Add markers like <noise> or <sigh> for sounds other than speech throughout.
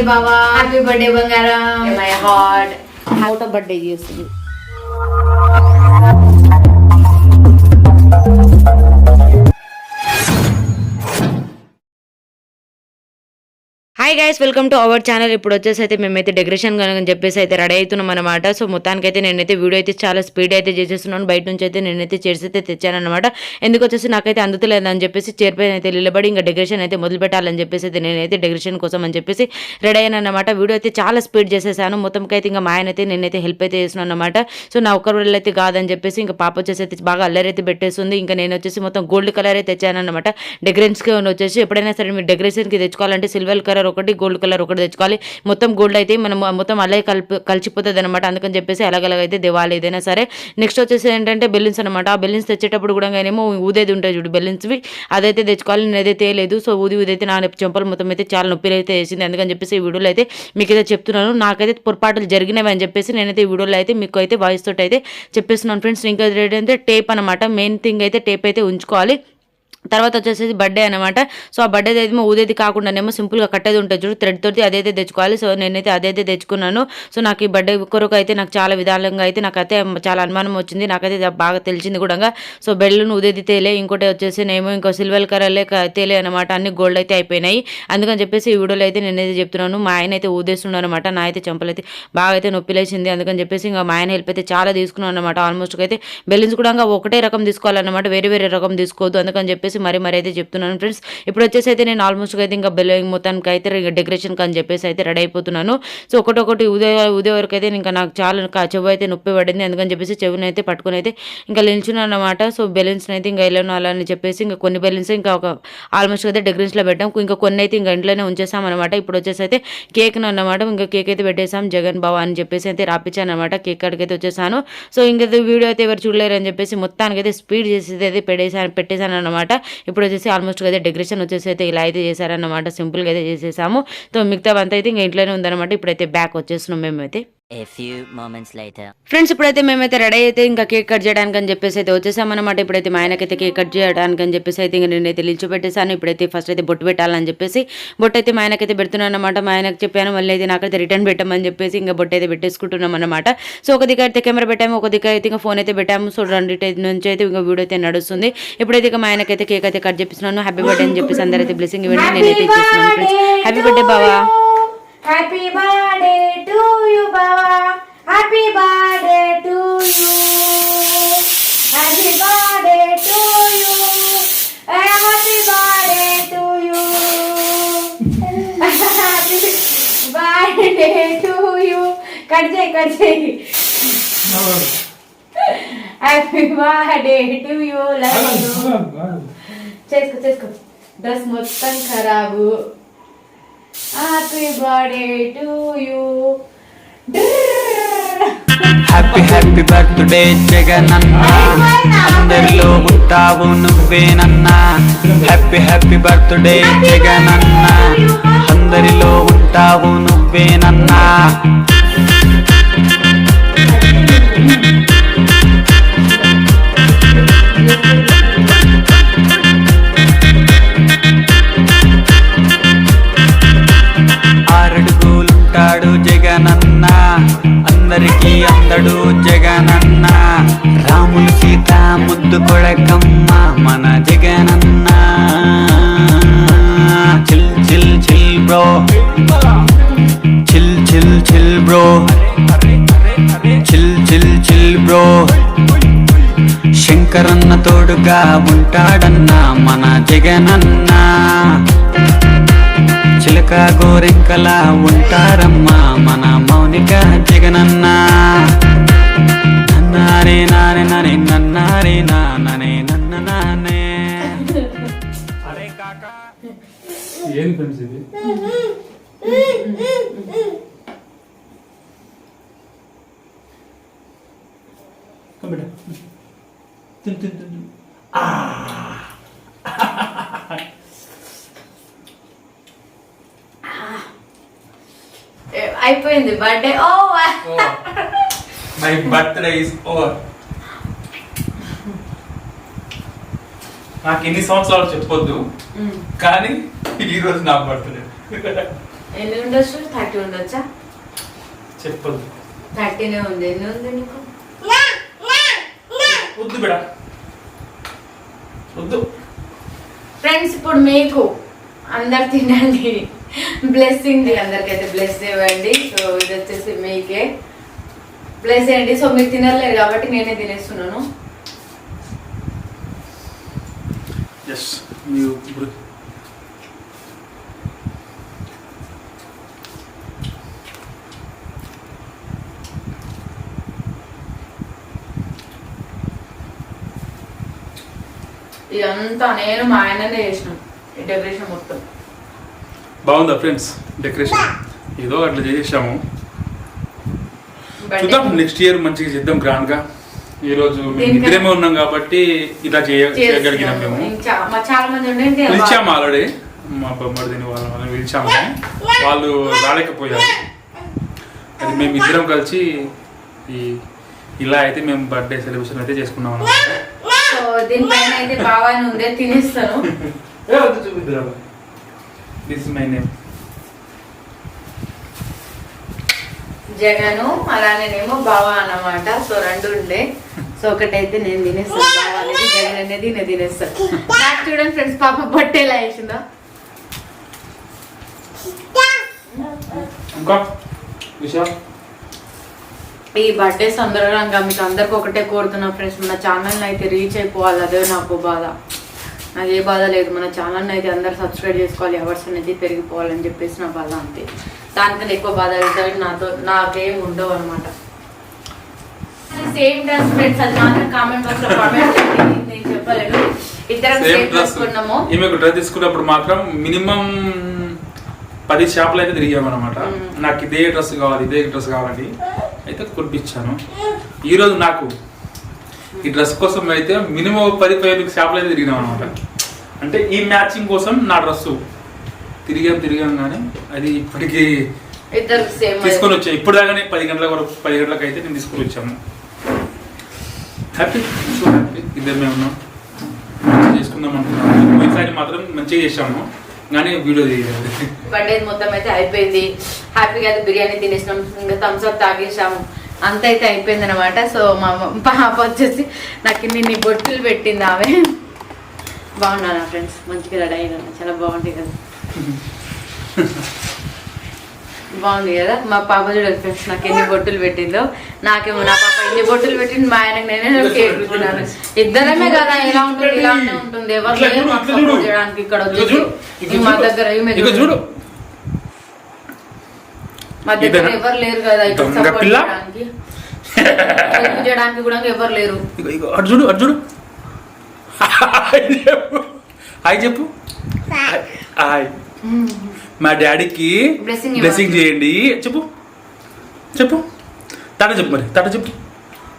Birthday బావా happy birthday బంగారం my heart out of birthday చేస్తుంది hi guys welcome to our channel ఇప్పుడు వచ్చేసి అయితే మేమైతే డెకరేషన్ కనుక చెప్పేసి అయితే రెడీ అవుతున్నాం అనమాట సో మొత్తానికి అయితే నేనైతే వీడియో అయితే చాలా స్పీడ్ అయితే చేసేస్తున్నాను. బయట నుంచి అయితే నేనైతే చైర్స్ అయితే తెచ్చాను అనమాట ఎందుకు వచ్చేసి నాకైతే అందుతలేదని చెప్పేసి చైర్ పైన అయితే నిలబడి ఇంకా డెకరేషన్ అయితే మొదలు పెట్టాలని చెప్పేసి అయితే నేనైతే డెకరేషన్ కోసం అని చెప్పేసి రెడీ అయ్యాను అనమాట వీడియో అయితే చాలా స్పీడ్ చేసేసాను. మొత్తంకి అయితే ఇంకా మా ఆయన అయితే నేనైతే హెల్ప్ అయితే చేస్తున్నాను అనమాట సో నా ఒక్కరి అయితే కాదని చెప్పేసి ఇంకా పాప వచ్చేసి అయితే బాగా అల్లరి అయితే పెట్టేస్తుంది. ఇంకా నేను వచ్చేసి మొత్తం గోల్డ్ కలర్ అయితే తెచ్చానమాట అనమాట డెకరేషన్స్కి వచ్చేసి ఎప్పుడైనా సరే మీరు డెకరేషన్కి తెచ్చుకోవాలంటే సిల్వర్ కలర్ ఒకటి గోల్డ్ కలర్ ఒకటి తెచ్చుకోవాలి. మొత్తం గోల్డ్ అయితే మనం మొత్తం అలాగే కలిపి కలిసిపోతుంది అనమాట అందుకని చెప్పేసి అలాగలాగ అయితే దివాలి ఏదైనా సరే. నెక్స్ట్ వచ్చేసి ఏంటంటే బెలూన్స్ అనమాట ఆ బెలూన్స్ తెచ్చేటప్పుడు కూడా ఏమో ఊదేది ఉంటాయి చూడు బెలూన్స్వి అదైతే తెచ్చుకోవాలి నేనైతే తేలేదు. సో ఊది ఊదైతే నా చెంపలు మొత్తం అయితే చాలా నొప్పిలు అయితే వేసింది. అందుకని చెప్పేసి ఈ వీడియోలో అయితే మీకు అయితే చెప్తున్నాను. నాకైతే పొరపాట్లు జరిగినవి అని చెప్పేసి నేనైతే ఈ వీడియోలో అయితే మీకు అయితే వాయిస్ తోటి అయితే చెప్పేస్తున్నాను. ఫ్రెండ్స్ ఇంకా ఏంటంటే టేప్ అనమాట మెయిన్ థింగ్ అయితే టేప్ అయితే ఉంచుకోవాలి. తర్వాత వచ్చేసి బర్త్డే అనమాట సో ఆ బర్త్డే అయితే ఊదేది కాకుండానేమో సింపుల్గా కట్టేది ఉంటుంది చూడు థ్రెడ్ తోటి అదైతే తెచ్చుకోవాలి. సో నేనైతే అదైతే తెచ్చుకున్నాను. సో నాకు ఈ బర్త్డే కొరకు అయితే నాకు చాలా విధాలంగా అయితే నాకైతే చాలా అనుమానం వచ్చింది. నాకైతే బాగా తెలిసింది కూడా. సో బెల్లును ఉదేది తేలే ఇంకోటి వచ్చేసి నేమో ఇంకో సిల్వర్ కలర్లే తేలే అనమాట అన్ని గోల్డ్ అయితే అయిపోయినాయి. అందుకని చెప్పేసి ఈ వీడియోలో అయితే నేనైతే చెప్తున్నాను. మా ఆయన అయితే ఊదేస్తున్నాను అనమాట నా అయితే చెంపలైతే బాగా అయితే నొప్పిలేసింది అందుకని చెప్పేసి ఇంకా మా ఆయన హెల్ప్ అయితే చాలా తీసుకున్నాను అనమాట ఆల్మోస్ట్ అయితే బెలూన్స్ కూడా ఒకటే రకం తీసుకోవాలన్నమాట. వేరే వేరే రకం తీసుకోవద్దు. అందుకని చెప్పేసి మరి మరి అయితే చెప్తున్నాను. ఫ్రెండ్స్ ఇప్పుడు వచ్చేసి అయితే నేను ఆల్మోస్ట్ అయితే ఇంకా బెల్ మొత్తానికి అయితే డెకరేషన్ అని చెప్పేసి అయితే రెడీ అయిపోతున్నాను. సో ఒకటొకటి ఉదయ ఉదయం వరకు అయితే ఇంకా నాకు చాలా చెవు అయితే నొప్పి పడింది. అందుకని చెప్పేసి చెవిని అయితే పట్టుకుని అయితే ఇంకా నిల్చున్నాను అనమాట సో బెలూన్స్ అయితే ఇంకా వెళ్ళను అలా అని చెప్పేసి ఇంకా కొన్ని బెలూన్స్ ఇంకా ఒక ఆల్మోస్ట్ అయితే డెకరేషన్లో పెట్టాం. ఇంకా కొన్ని అయితే ఇంకా ఇంట్లోనే ఉంచేసాం అనమాట ఇప్పుడు వచ్చేసి అయితే కేక్ అన్నమాట. ఇంకా కేక్ అయితే పెట్టేసాం. జగన్ బాబా అని చెప్పేసి అయితే రాపించాను అనమాట కేక్ కాడికి అయితే వచ్చేసాను. సో ఇంకా వీడియో అయితే ఎవరు చూడలేరు అని చెప్పేసి మొత్తానికి అయితే స్పీడ్ చేసి అయితే పెట్టేసాను పెట్టేశాను అనమాట ఇప్పుడు వచ్చేసి ఆల్మోస్ట్ అయితే డెకరేషన్ వచ్చేసి అయితే ఇలా అయితే చేశారన్నమాట. సింపుల్గా అయితే చేసేసాము. సో మిగతా అంతా అయితే ఇంకా ఇంట్లోనే ఉందన్నమాట. ఇప్పుడైతే బ్యాక్ వచ్చేసినాం మేమైతే. ఫ్రెండ్స్ ఇప్పుడైతే మేమైతే రెడీ అయితే ఇంకా కేక్ కట్ చేయడానికి అని చెప్పేసి అయితే వచ్చేసామన్నమాట. ఇప్పుడైతే మా ఆయనకైతే కేక్ కట్ చేయడానికి అని చెప్పేసి అయితే ఇంకా నేనైతే నిల్చో పెట్టేసాను ఇప్పుడైతే ఫస్ట్ అయితే బొట్టు పెట్టాలని చెప్పేసి బొట్టు అయితే మా ఆయనకైతే పెడుతున్నాను అనమాట మా ఆయనకు చెప్పాను మళ్ళీ అయితే నాకైతే రిటర్న్ పెట్టమని చెప్పేసి ఇంకా బొట్టు అయితే పెట్టేసుకుంటున్నాం అనమాట సో ఒక దిక్కు అయితే కెమెరా పెట్టాము ఒక దిక్కు అయితే ఇంకా ఫోన్ అయితే పెట్టాము. సో రెండు నుంచి అయితే ఇంకా వీడియో అయితే నడుస్తుంది. ఇప్పుడైతే ఇంకా మా ఆయనకైతే కేక్ అయితే కట్ చేపిస్తున్నాను. హ్యాపీ బర్త్డే అని చెప్పేసి అందరైతే బ్లెస్సింగ్ ఇవ్వండి. నేనైతే ఇచ్చేస్తున్నాను ఫ్రెండ్స్ హ్యాపీ బర్త్డే బావా. హ్యాపీ బర్త్డే టు యు బావా happy birthday to you happy birthday to you happy birthday to you birthday to you cut చేయి కట్ చేయి. Happy birthday to you love you చేసుకో చేసుకో dress మొత్తం ఖరాబు. Happy birthday to you happy happy birthday Jagananna అందరిలో ఉంటావు నువ్వేనన్నా happy happy birthday జగనన్న అందరిలో ఉంటావు నువ్వేనన్నా అందరికీ అందడు జగనన్న. రాములు సీత ముద్దు కొడకమ్మ మన Jagananna. Chill chill chill bro. Chill chill chill bro. Chill chill chill bro. శంకరన్న తోడుగా ఉంటాడన్న మన జగనన్న. చిలక గోరెంకలా ఉంటారమ్మా అయిపోయింది birthday. Oh my birthday is over. నాకు ఎన్ని సంవత్సరాలు చెప్పొద్దు కానీ ఈ రోజు నా బర్త్డే. ఎన్ని ఉండొచ్చు? థర్టీ ఉండొచ్చా? చెప్పదు థర్టీనే ఉంది. ఎన్ని ఉంది నీకు? వద్దు బిడ. వద్దు. ఫ్రెండ్స్ ఇప్పుడు మీకు అందరు తినండి. బ్లెస్సింగ్ అందరికైతే బ్లెస్ ఇవ్వండి సో ఇది వచ్చేసి మీకే. బ్లెస్ చేయండి. సో మీరు తినలేరు కాబట్టి నేనే తినేస్తున్నాను. ఇదంతా నేను మా ఆయననే చేసినాం. డెకరేషన్ మొత్తం. బాగుందా ఫ్రెండ్స్? డెకరేషన్ ఏదో అట్లా చేసాము Birthday. చూద్దాం నెక్స్ట్ ఇయర్ మంచిగా చేద్దాం గ్రాండ్గా. ఈ రోజు మేము దీనికన్నా- ఇద్దరేమే ఉన్నాం కాబట్టి ఇలా చేయ చేయగలిగినాం. మేము. ఇంకా మా చాలా మంది ఉండే పిలిచాము ఆల్రెడీ. మా బొమ్మడిని వాళ్ళ వాళ్ళని పిలిచాము వాళ్ళు రాలేకపోయారు. అది మేము ఇద్దరం కలిసి ఈ ఇలా అయితే మేము బర్త్డే సెలబ్రేషన్ అయితే చేసుకున్నాం అన్నమాట. సో దీనిపైన అయితే బాగానే ఉండే తినేస్తాను. దిస్ మై నేమ్ జగను అలానేనేమో బావా అన్నమాట. సో రెండు ఉండే. సో ఒకటైతే నేను తినేస్తాను బావ అనేది జగన్ అనేది నేను తినేస్తాను నాకు చూడండి ఫ్రెండ్స్ పాప పొట్టేలా వేసిందా ఇంకా? విషయం? ఈ బర్త్డే సందర్భంగా మీకు అందరికి ఒకటే కోరుతున్నా ఫ్రెండ్స్. మన ఛానల్ని అయితే రీచ్ అయిపోవాలి. అదే నాకు బాధ. నాకు ఏ బాధ లేదు. మన ఛానల్ని అయితే అందరు సబ్స్క్రైబ్ చేసుకోవాలి. అవర్స్ అనేది పెరిగిపోవాలని చెప్పేసి నా బాధ అంతే. దానికన్నా ఎక్కువ బాధ అయితే నాతో నాకేం ఉండవు అనమాట సేమ్ డ్రెస్ ఫ్రెండ్స్ అది మాత్రం కామెంట్ బాక్స్లో కామెంట్ నేను చెప్పలేను. ఇద్దరం సేమ్ డ్రెస్ చేసుకున్నాము. ఈమెకు డ్రెస్ తీసుకున్నప్పుడు మాత్రం మినిమం పది షాపులు అయితే తిరిగామన్నమాట. నాకు ఇదే డ్రెస్ కావాలి ఇదే డ్రెస్ కావాలని అయితే కొనిపించాను ఈరోజు నాకు ఈ డ్రెస్ కోసం అయితే మినిమం పది పదిహేను షాపులు అయితే తిరిగినాం అనమాట అంటే ఈ మ్యాచింగ్ కోసం నా డ్రెస్ తిరిగాం తిరిగాం కానీ అది ఇప్పటికీ తీసుకొని వచ్చాను ఇప్పుడు దాకానే పది గంటల వరకు పది గంటలకు అయితే నేను తీసుకొని వచ్చాము. హ్యాపీ సో హ్యాపీ ఇద్దరు మేము ఉన్నాం. మంచిగా చేసుకుందాం అనుకున్నాము. పోయినసారి మాత్రం మంచిగా చేసాము కానీ వీడియో చేయలేదు బర్త్డే మొత్తం అయితే అయిపోయింది. హ్యాపీగా అయితే బిర్యానీ తినేసినాం. ఇంకా థమ్స్ అప్ తాగేసాము అంత అయితే అయిపోయింది అనమాట సో మా పాప వచ్చేసి నాకు నిన్ని బొట్టులు పెట్టింది ఆమె. బాగున్నాను ఫ్రెండ్స్? మంచిగా రెడీ అయినా చాలా బాగుంది కదా. బాగుంది కదా? మా పాప చూడండి ఫ్రెండ్స్ నాకు ఎన్ని బొట్టులు పెట్టిందో. నాకేమో నా పాప ఎన్ని బొట్టులు పెట్టింది మా ఆయనకు నేనే కేక్ పెడుతున్నాను ఇద్దరమే కదా ఇలా ఉంటుంది ఇలానే ఉంటుంది. ఎవరు చేయడానికి ఇక్కడ ఇక మా. దగ్గర చూడు. మా దగ్గర? ఎవరు లేరు కదా ఇక్కడ సపోర్ట్? చేయడానికి. చేయడానికి కూడా ఎవరు లేరు. ఇగో ఇగో అటు చూడు అటు చూడు. హాయ్ చెప్పు. హాయ్ మా డాడీకి బ్లెస్సింగ్ చేయండి. చెప్పు. చెప్పు. టాటా చెప్పు మరి. టాటా చెప్పు.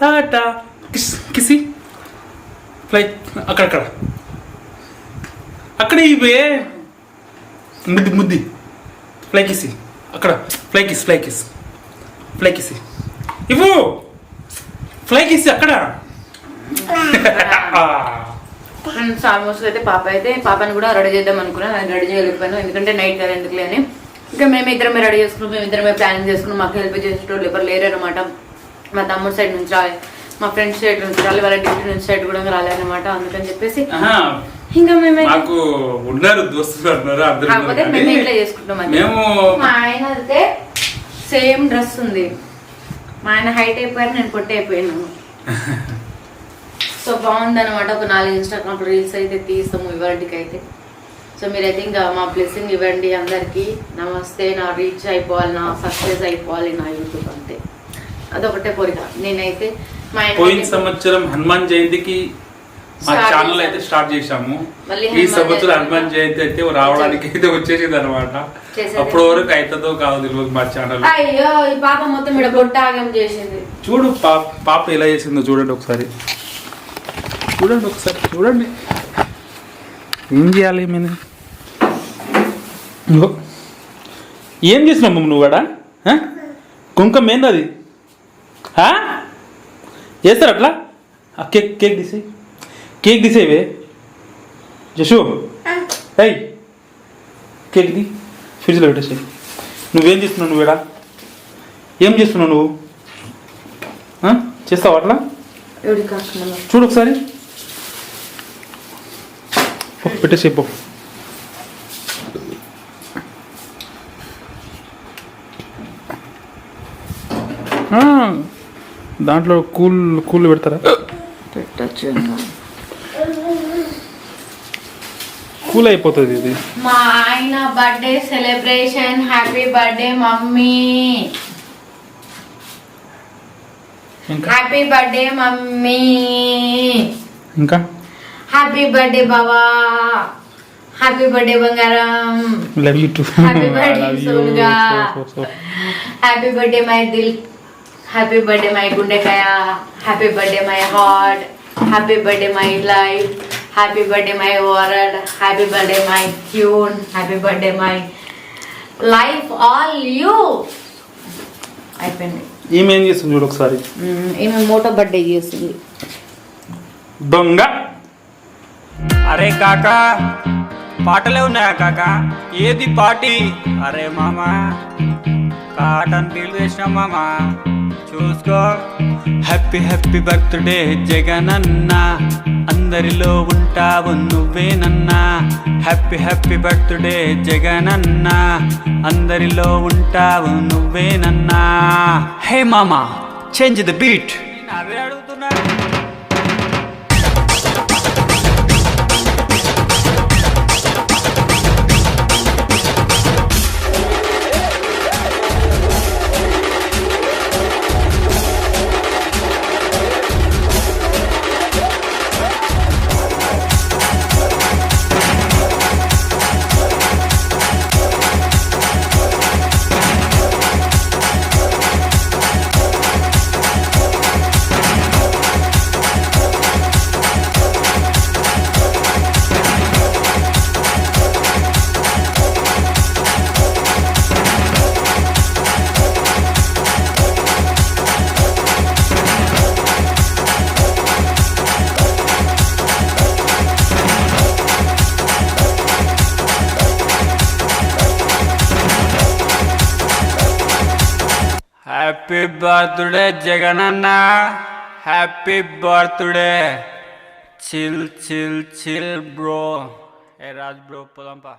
టాటా. కిస్ కిసి. ఫ్లైట్ అక్కడక్కడ. అక్కడ ఇవే. ముద్ది ముద్ది. ఫ్లై కిసి. అక్కడ. Fly kiss fly kiss. Fly కిసి. ఇవ్వు. ఫ్లై కిసి అక్కడ. ఫ్రెండ్స్ ఆల్మోస్ట్ <laughs> అయితే పాప అయితే పాపని కూడా రెడీ చేద్దాం అనుకున్నాను. అది రెడీ చేయలేకపోయాను. ఎందుకంటే నైట్ కదా ఎందుకులే అని. ఇంకా మేము ఇద్దరమే రెడీ చేసుకున్నాం. మేము ఇద్దరమే ప్లానింగ్ చేసుకున్నాం. మాకు హెల్ప్ చేసేటోళ్ళు ఎవరు లేరు అనమాట మా తమ్ముడు సైడ్ నుంచి రాలే మా ఫ్రెండ్స్ సైడ్ నుంచి రాలే. వాళ్ళ డిగ్రీ నుంచి సైడ్ కూడా రాలేదన్నమాట. అందుకని చెప్పేసి ఇంకా మేమే మాకు ఉన్నారు దోస్తులు ఉన్నారు అందరూ మేము ఇట్లా చేసుకుంటాం. మేము మా ఆయన అయితే సేమ్ డ్రెస్ ఉంది. మా ఆయన హైట్ అయిపోయారు నేను పొట్టి అయిపోయాను. <laughs> సో బాగుంది అనమాట ఒక నాలుగు ఇన్స్టాగ్రామ్ రీల్స్ అయితే తీస్తాము ఇవాటికి అయితే సో మీరైతే ఇంకా మా బ్లెస్సింగ్ ఇవ్వండి అందరికీ. నమస్తే నా రీచ్ అయిపోవాలి నా సక్సెస్ అయిపోవాలి నా యూట్యూబ్ అంతే. అదొకటే కోరిక. నేనైతే మా పోయిన సంవత్సరం హనుమాన్ జయంతికి మా ఛానల్. అయితే స్టార్ట్ చేశాము. మళ్ళీ ఈ సంవత్సరం హనుమాన్ జయంతి అయితే రావడానికి అయితే వచ్చేసింది అనమాట. అప్పటి వరకు అవుతుందో కాదు తెలియదు మా ఛానల్ అయ్యో ఈ పాప మొత్తం ఇక్కడ బొట్టాగం చేసింది. చూడు పాప పాప ఎలా చేసిందో చూడండి ఒకసారి. చూడండి ఒకసారి చూడండి. ఏం చేయాలి మేము. ఏం చేసినావు నువ్వు కూడా? కుంకం ఏంది అది? చేస్తారు అట్లా? కేక్ కేక్ తీసేయి. కేక్ తీసేవే? జషు. ఏయ్. కేక్ ది ఫ్రిడ్జ్లో పెట్టేసి. నువ్వేం చేస్తున్నావు నువ్వు ఇక్కడ ఏం చేస్తున్నావు నువ్వు? చేస్తావా అట్లా? చూడు ఒకసారి. పో, పెట్టేసి పో. ఆ, దాంట్లో కూల్ కూల్ పెడతారా? పెట్టచ్చు కూల్ అయిపోతుంది ఇది. మా ఆయన birthday celebration happy birthday mummy. ఇంకా? Happy birthday mummy. ఇంకా? హ్యాపీ బర్త్డే బావా. హ్యాపీ బర్త్డే బంగారం. Love you too Happy birthday, Solga. Happy birthday my Dil. Happy birthday my గుండెకాయ. Happy birthday my heart. Happy birthday my life happy birthday my world happy birthday my tune happy birthday my life all you అయిపోయింది. ఈమె ఏం చేస్తుంది చూడు ఒకసారి. ఈమె Moto birthday చేస్తుంది. దొంగ. అరే కాకా పాటలే ఉన్నాయా కాకా? ఏది పాటి? అరే మామా కాటన్ టీలు వేసిన మామా. చూసుకో. హ్యాపీ హ్యాపీ బర్త్డే జగనన్న. అందరిలో ఉంటావు నువ్వేనన్నా హ్యాపీ హ్యాపీ బర్త్డే జగనన్న. అందరిలో ఉంటావు నువ్వేనన్నా హే మామా చేంజ్ ద బీట్ అదే అడుగుతున్నా happy birthday Jagananna happy birthday chill chill chill bro ఏ రాజ్ బ్రో పోదాంపా